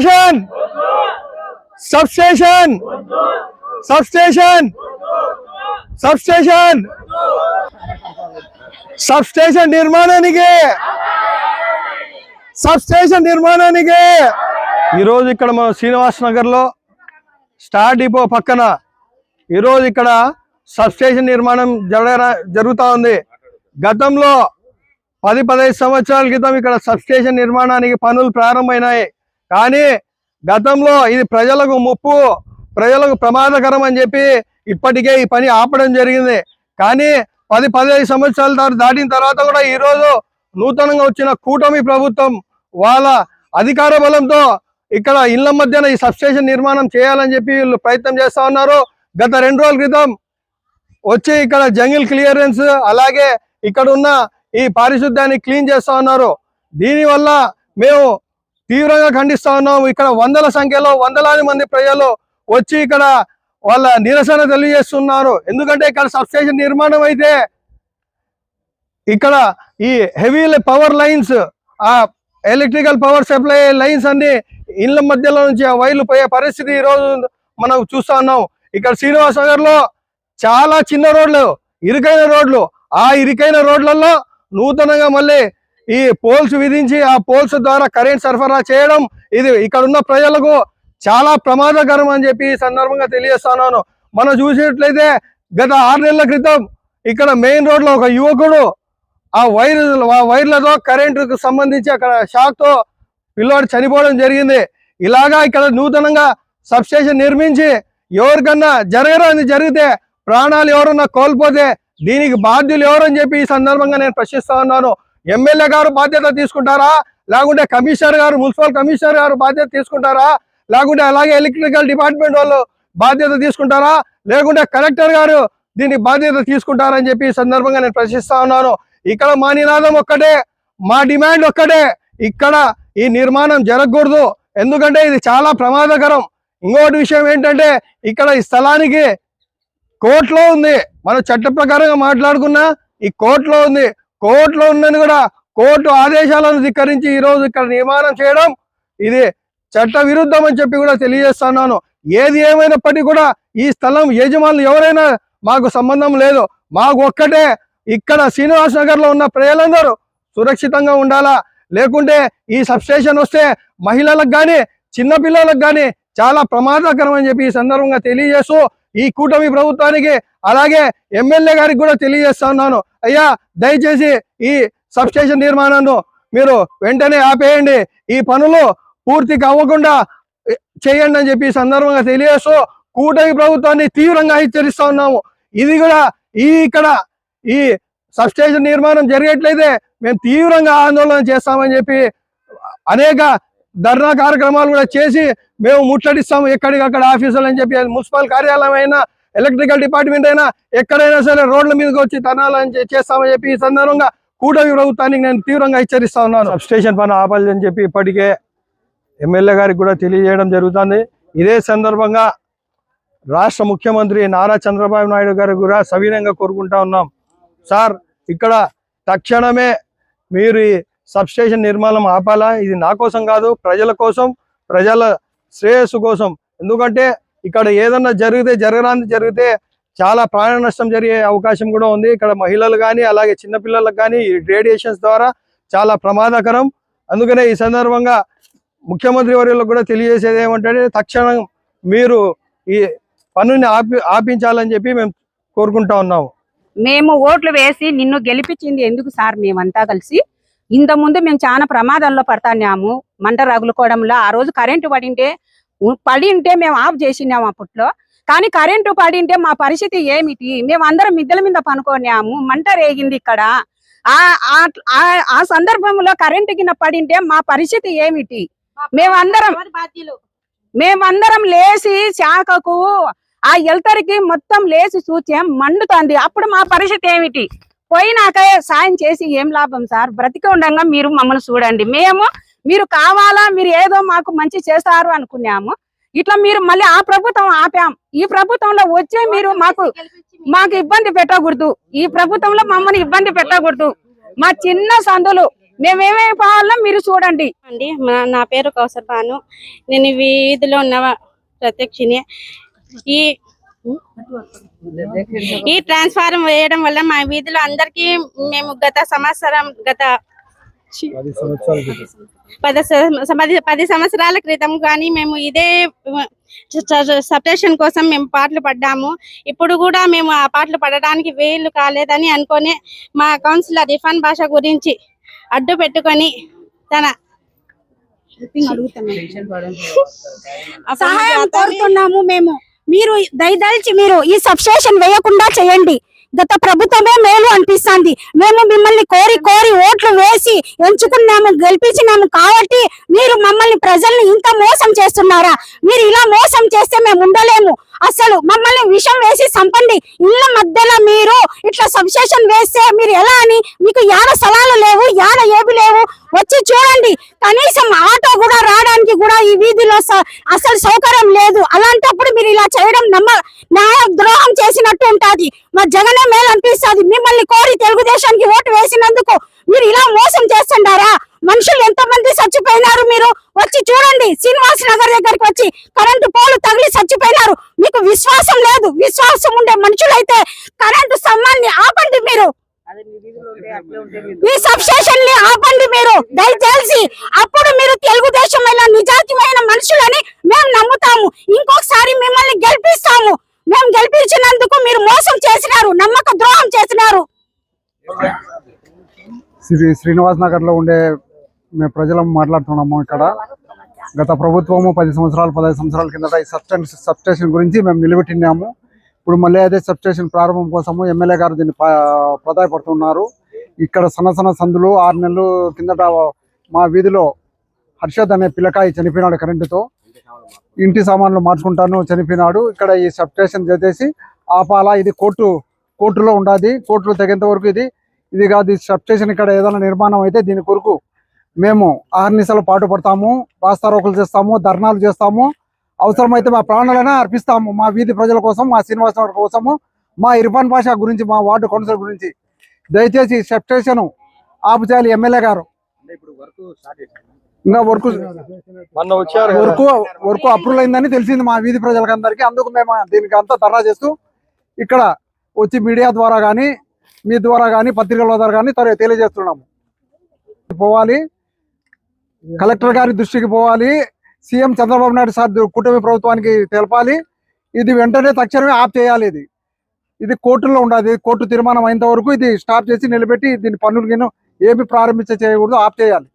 Station sub station sub station sub station sub station నిర్మాణానికి! Sub station నిర్మాణానికి! ఈరోజు ఇక్కడ మనం శ్రీనివాస్ నగర్లో స్టార్ డిపో పక్కన ఈరోజు ఇక్కడ సబ్ స్టేషన్ నిర్మాణం జరగ జరుగుతూ ఉంది. గతంలో పది పదహైదు సంవత్సరాల క్రితం ఇక్కడ సబ్ స్టేషన్ నిర్మాణానికి పనులు ప్రారంభమైనాయి. కానీ గతంలో ఇది ప్రజలకు ముప్పు ప్రజలకు ప్రమాదకరం అని చెప్పి ఇప్పటికే ఈ పని ఆపడం జరిగింది. కానీ పది పదిహేను సంవత్సరాల తర్వాత దాటిన తర్వాత కూడా ఈరోజు నూతనంగా వచ్చిన కూటమి ప్రభుత్వం వాళ్ళ అధికార బలంతో ఇక్కడ ఇళ్ళ మధ్యన ఈ సబ్స్టేషన్ నిర్మాణం చేయాలని చెప్పి వీళ్ళు ప్రయత్నం చేస్తూ ఉన్నారు. గత రెండు రోజుల క్రితం వచ్చి ఇక్కడ జంగిల్ క్లియరెన్స్ అలాగే ఇక్కడ ఉన్న ఈ పారిశుద్ధ్యాన్ని క్లీన్ చేస్తూ ఉన్నారు. దీనివల్ల మేము తీవ్రంగా ఖండిస్తా ఉన్నాం. ఇక్కడ వందల సంఖ్యలో వందలాది మంది ప్రజలు వచ్చి ఇక్కడ వాళ్ళ నిరసన తెలియజేస్తున్నారు. ఎందుకంటే ఇక్కడ సబ్స్టేషన్ నిర్మాణం అయితే ఇక్కడ ఈ హెవీ పవర్ లైన్స్ ఆ ఎలక్ట్రికల్ పవర్ సప్లై లైన్స్ అన్ని ఇళ్ళ మధ్యలో నుంచి ఆ వైర్లు పోయే పరిస్థితి ఈరోజు రోజు మనం చూస్తా ఉన్నాం. ఇక్కడ శ్రీనివాస నగర్లో చాలా చిన్న రోడ్లు ఇరుకైన రోడ్లు. ఆ ఇరుకైన రోడ్లలో నూతనంగా మళ్ళీ ఈ పోల్స్ విధించి ఆ పోల్స్ ద్వారా కరెంట్ సరఫరా చేయడం ఇది ఇక్కడ ఉన్న ప్రజలకు చాలా ప్రమాదకరం అని చెప్పి ఈ సందర్భంగా తెలియజేస్తున్నాను. మనం చూసినట్లయితే గత ఆరు నెలల క్రితం ఇక్కడ మెయిన్ రోడ్లో ఒక యువకుడు ఆ వైర్ ఆ వైర్లతో కరెంటుకు సంబంధించి అక్కడ షాక్తో పిల్లవాడు పిల్లోడు చనిపోవడం జరిగింది. ఇలాగా ఇక్కడ నూతనంగా సబ్స్టేషన్ నిర్మించి ఎవరికన్నా జరగరాని జరిగితే ప్రాణాలు ఎవరన్నా కోల్పోతే దీనికి బాధ్యులు ఎవరని చెప్పి ఈ సందర్భంగా నేను ప్రశ్నిస్తా ఉన్నాను. ఎమ్మెల్యే గారు బాధ్యత తీసుకుంటారా? లేకుంటే కమిషనర్ గారు మున్సిపల్ కమిషనర్ గారు బాధ్యత తీసుకుంటారా? లేకుంటే అలాగే ఎలక్ట్రికల్ డిపార్ట్మెంట్ వాళ్ళు బాధ్యత తీసుకుంటారా? లేకుంటే కలెక్టర్ గారు దీన్ని బాధ్యత తీసుకుంటారని చెప్పి ఈ సందర్భంగా నేను ప్రశ్నిస్తా ఉన్నాను. ఇక్కడ మా నినాదం ఒక్కటే మా డిమాండ్ ఒక్కటే. ఇక్కడ ఈ నిర్మాణం జరగకూడదు. ఎందుకంటే ఇది చాలా ప్రమాదకరం. ఇంకోటి విషయం ఏంటంటే ఇక్కడ ఈ స్థలానికి కోర్టులో ఉంది. మనం చట్ట ప్రకారంగా మాట్లాడుకున్నా ఈ కోర్టులో ఉంది. కోర్టులో ఉందని కూడా కోర్టు ఆదేశాలను ధిక్కరించి ఈరోజు ఇక్కడ నిర్మాణం చేయడం ఇది చట్ట విరుద్ధం అని చెప్పి కూడా తెలియజేస్తున్నాను. ఏది ఏమైనప్పటికీ కూడా ఈ స్థలం యజమానులు ఎవరైనా మాకు సంబంధం లేదు. మాకు ఒక్కటే ఇక్కడ శ్రీనివాస్ నగర్లో ఉన్న ప్రజలందరూ సురక్షితంగా ఉండాలా? లేకుంటే ఈ సబ్స్టేషన్ వస్తే మహిళలకు కానీ చిన్నపిల్లలకు కానీ చాలా ప్రమాదకరం అని చెప్పి ఈ సందర్భంగా తెలియజేస్తూ ఈ కూటమి ప్రభుత్వానికి అలాగే ఎమ్మెల్యే గారికి కూడా తెలియజేస్తా ఉన్నాను. అయ్యా దయచేసి ఈ సబ్స్టేషన్ నిర్మాణాన్ని మీరు వెంటనే ఆపేయండి. ఈ పనులు పూర్తిగా అవ్వకుండా చేయండి అని చెప్పి సందర్భంగా తెలియజేస్తూ కూటమి ప్రభుత్వాన్ని తీవ్రంగా హెచ్చరిస్తా ఉన్నాము. ఇది కూడా ఈ ఇక్కడ ఈ సబ్స్టేషన్ నిర్మాణం జరిగేట్లయితే మేము తీవ్రంగా ఆందోళన చేస్తామని చెప్పి అనేక ధర్నా కార్యక్రమాలు కూడా చేసి మేము ముట్టడిస్తాము ఎక్కడికక్కడ ఆఫీసులు అని చెప్పి మున్సిపల్ కార్యాలయం అయినా ఎలక్ట్రికల్ డిపార్ట్మెంట్ అయినా ఎక్కడైనా సరే రోడ్ల మీదకి వచ్చి తనాలని చేస్తామని చెప్పి ఈ సందర్భంగా కూటమి ప్రభుత్వానికి నేను తీవ్రంగా హెచ్చరిస్తా ఉన్నాను. స్టేషన్ పని ఆపాలి అని చెప్పి ఇప్పటికే ఎమ్మెల్యే గారికి కూడా తెలియజేయడం జరుగుతుంది. ఇదే సందర్భంగా రాష్ట్ర ముఖ్యమంత్రి నారా చంద్రబాబు నాయుడు గారు కూడా సవినంగా కోరుకుంటా ఉన్నాం. సార్ ఇక్కడ తక్షణమే మీరు స్టేషన్ నిర్మాణం ఆపాలా? ఇది నా కోసం కాదు ప్రజల కోసం ప్రజల శ్రేయస్సు కోసం. ఎందుకంటే ఇక్కడ ఏదన్నా జరిగితే జరగరాని జరిగితే చాలా ప్రాణ నష్టం జరిగే అవకాశం కూడా ఉంది. ఇక్కడ మహిళలు కానీ అలాగే చిన్నపిల్లలకు కానీ ఈ రేడియేషన్స్ ద్వారా చాలా ప్రమాదకరం. అందుకనే ఈ సందర్భంగా ముఖ్యమంత్రి వర్యులకు కూడా తెలియజేసేది ఏమంటే తక్షణం మీరు ఈ పనుని ఆపి ఆపించాలని చెప్పి మేము కోరుకుంటా ఉన్నాము. మేము ఓట్లు వేసి నిన్ను గెలిపించింది ఎందుకు సార్ మేమంతా కలిసి? ఇంత ముందు మేము చాలా ప్రమాదంలో పడతాన్నాము మంట రగులుకోవడంలో. ఆ రోజు కరెంటు పడింటే పడింటే మేము ఆఫ్ చేసినాము అప్పట్లో కానీ కరెంటు పడింటే మా పరిస్థితి ఏమిటి? మేము అందరం మిద్దెల మీద పనుకోనాము మంట రేగింది ఇక్కడ. ఆ సందర్భంలో కరెంటు కింద పడింటే మా పరిస్థితి ఏమిటి? మేమందరం మేమందరం లేచి శాఖకు ఆ ఎల్తరికి మొత్తం లేచి చూచాం మండుతుంది. అప్పుడు మా పరిస్థితి ఏమిటి? పోయినాక సాయం చేసి ఏం లాభం సార్? బ్రతికి ఉండగా మీరు మమ్మల్ని చూడండి. మేము మీరు కావాలా మీరు ఏదో మాకు మంచి చేస్తారు అనుకున్నాము. ఇట్లా మీరు మళ్ళీ ఆ ప్రభుత్వం ఆపాం. ఈ ప్రభుత్వంలో వచ్చే మీరు మాకు మాకు ఇబ్బంది పెట్టకూడదు. ఈ ప్రభుత్వంలో మమ్మల్ని ఇబ్బంది పెట్టకూడదు. మా చిన్న సందులు మేము ఏమేమి పోవాలో మీరు చూడండి. అండి మా- నా పేరు కౌసర్ నేను వీధిలో ఉన్న ప్రత్యక్షిని. ఈ ఈ ట్రాన్స్ఫారం వేయడం వల్ల మా వీధిలో అందరికీ మేము గత సంవత్సరం గత పది పది సంవత్సరాల క్రితం కానీ మేము ఇదే సపరేషన్ కోసం మేము పాటలు పడ్డాము. ఇప్పుడు కూడా మేము ఆ పాటలు పడడానికి వీలు కాలేదని అనుకొని మా కౌన్సిలర్ ఇర్ఫాన్ భాష గురించి అడ్డు పెట్టుకొని తన సహాయం కోరుతున్నాము మేము. మీరు దయదలిచి మీరు ఈ సబ్స్టేషన్ వేయకుండా చేయండి. గత ప్రభుత్వమే మేలు అనిపిస్తుంది. మేము మిమ్మల్ని కోరి కోరి ఓట్లు వేసి ఎంచుకున్నాము గెలిపించినాము కాబట్టి మీరు మమ్మల్ని ప్రజల్ని ఇంత మోసం చేస్తున్నారా? మీరు ఇలా మోసం చేస్తే మేము ఉండలేము. అసలు మమ్మల్ని విషం వేసి చంపండి. ఇళ్ళ మధ్యలో మీరు ఇట్లా సబ్స్టేషన్ వేస్తే మీరు ఎలా అని మీకు యాడ స్థలాలు లేవు యాడ ఏవి లేవు? వచ్చి చూడండి. కనీసం ఆటో కూడా రావడానికి కూడా ఈ వీధిలో అసలు సౌకర్యం లేదు. అలాంటప్పుడు మీరు ఇలా చేయడం నమ్మ న్యాయ ద్రోహం చేసినట్టు ఉంటుంది. మా జగనే మేలు అనిపిస్తుంది మిమ్మల్ని కోరి తెలుగుదేశానికి ఓటు వేసినందుకు మీరు ఇలా మోసం చేస్తుండారా మనుషులు ఎంతమంది చచ్చిపోయినారు మీరు? వచ్చి చూడండి. శ్రీనివాస్ నగర్ దగ్గరికి వచ్చి కరెంటు పోలు తగిలి చచ్చిపోయినారు. విశ్వాసం లేదు. విశ్వాసం ఉండే మనుషులైతే కరెంటు స్తంభాన్ని ఆపండి మీరు. ఈ సబ్స్టేషన్ని ఆపండి మీరు. దయచేసి అప్పుడు మీరు తెలుగుదేశమైన నిజాతిమైన మనుషులని మేము నమ్ముతాము. ఇంకొకసారి మిమ్మల్ని గెలిపిస్తాము. మేము గెలిపించినందుకు మీరు మోసం చేసినారు. నమ్మక ద్రోహం చేసినారు. శ్రీ శ్రీనివాస్ నగర్లో ఉండే మేము ప్రజలం మాట్లాడుతున్నాము ఇక్కడ. గత ప్రభుత్వము పది సంవత్సరాలు పదహైదు సంవత్సరాల కిందట ఈ సబ్స్టేషన్ సబ్స్టేషన్ గురించి మేము నిలబెట్టినాము ఇప్పుడు మళ్ళీ అదే సబ్స్టేషన్ ప్రారంభం కోసము ఎమ్మెల్యే గారు దీన్ని ప్రదాయపడుతున్నారు ఇక్కడ సన్న సన్న సందులు ఆరు నెలలు కిందట మా వీధిలో హర్షద్ అనే పిల్లకాయి చనిపోయినాడు కరెంటుతో. ఇంటి సామాన్లు మార్చుకుంటాను చనిపోయినాడు. ఇక్కడ ఈ సబ్స్టేషన్ చేసేసి ఆపాలా ఇది కోర్టు కోర్టులో ఉండాది. కోర్టులో తగినంత వరకు ఇది ఇది కాదు ఈ సబ్స్టేషన్ ఇక్కడ ఏదైనా నిర్మాణం అయితే దీని కొరకు మేము ఆహర్నిశలు పాటు పడతాము రాస్తారోకులు చేస్తాము ధర్నాలు చేస్తాము. అవసరమైతే మా ప్రాణాలైనా అర్పిస్తాము మా వీధి ప్రజల కోసం మా శ్రీనివాస నగర్ కోసము మా ఇర్ఫాన్ భాష గురించి మా వార్డు కౌన్సిలర్ గురించి. దయచేసి ఈ సబ్స్టేషన్ ఆపు చేయాలి ఎమ్మెల్యే గారు ఇంకా వర్క్ మొన్న వచ్చారు కదా. వర్క్ వర్క్ అప్రూవల్ అయిందని తెలిసింది మా వీధి ప్రజలకు అందరికీ అందుకు మేము దీనికి అంతా ధర్నా చేస్తూ ఇక్కడ వచ్చి మీడియా ద్వారా కానీ మీ ద్వారా కానీ పత్రికల ద్వారా కానీ తెలియజేస్తున్నాము. పోవాలి. కలెక్టర్ గారి దృష్టికి పోవాలి. సీఎం చంద్రబాబు నాయుడు సార్ కూటమి ప్రభుత్వానికి తెలపాలి. ఇది వెంటనే తక్షణమే ఆఫ్ చేయాలి ఇది. ఇది కోర్టులో ఉండాలి. కోర్టు తీర్మానం అయినంత వరకు ఇది స్టాప్ చేసి నిలబెట్టి దీని పనులు ఏమి ప్రారంభించ చేయకూడదు. ఆఫ్ చేయాలి.